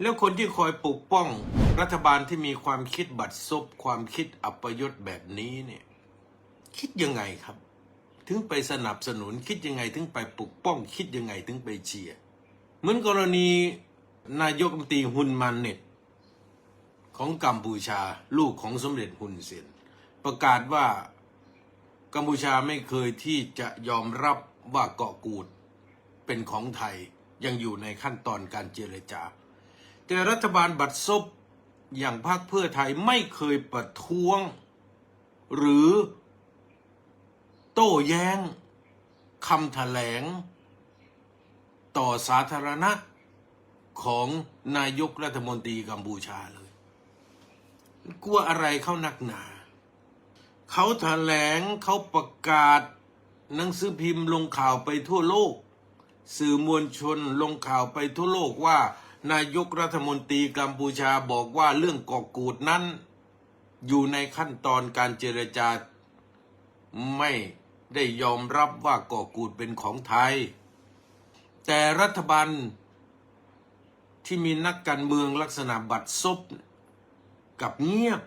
แล้วคนที่คอยปกป้องรัฐบาลที่มีความคิดบัดซบความคิดอัปยศแบบนี้เนี่ย คิดยังไงครับ ถึงไปสนับสนุนคิดยังไงถึงไปปกป้อง คิดยังไงถึงไปเชียร์เหมือนกรณีนายกรัฐมนตรีฮุนมันเน็ตของกัมพูชาลูกของสมเด็จฮุนเซนประกาศว่ากัมพูชาไม่เคยที่จะยอมรับว่าเกาะกูดเป็นของไทยยังอยู่ในขั้นตอนการเจรจา แต่รัฐบาลบัดซบอย่างพรรคเพื่อไทยไม่เคยประท้วง หรือโต้แย้งคำแถลง ต่อสาธารณะของนายกรัฐมนตรีกัมพูชาเลย กลัวอะไรเขานักหนา เขาแถลงเขาประกาศหนังสือพิมพ์ลงข่าวไปทั่วโลก สื่อมวลชนลงข่าวไปทั่วโลกว่า นายกรัฐมนตรีกัมพูชาบอกว่าเรื่องเกาะกูดนั้น อยู่ในขั้นตอนการเจรจา ไม่ได้ยอมรับว่าเกาะกูดเป็นของไทย แต่รัฐบาลที่มีนักการเมืองลักษณะบัดซบกับเงียบ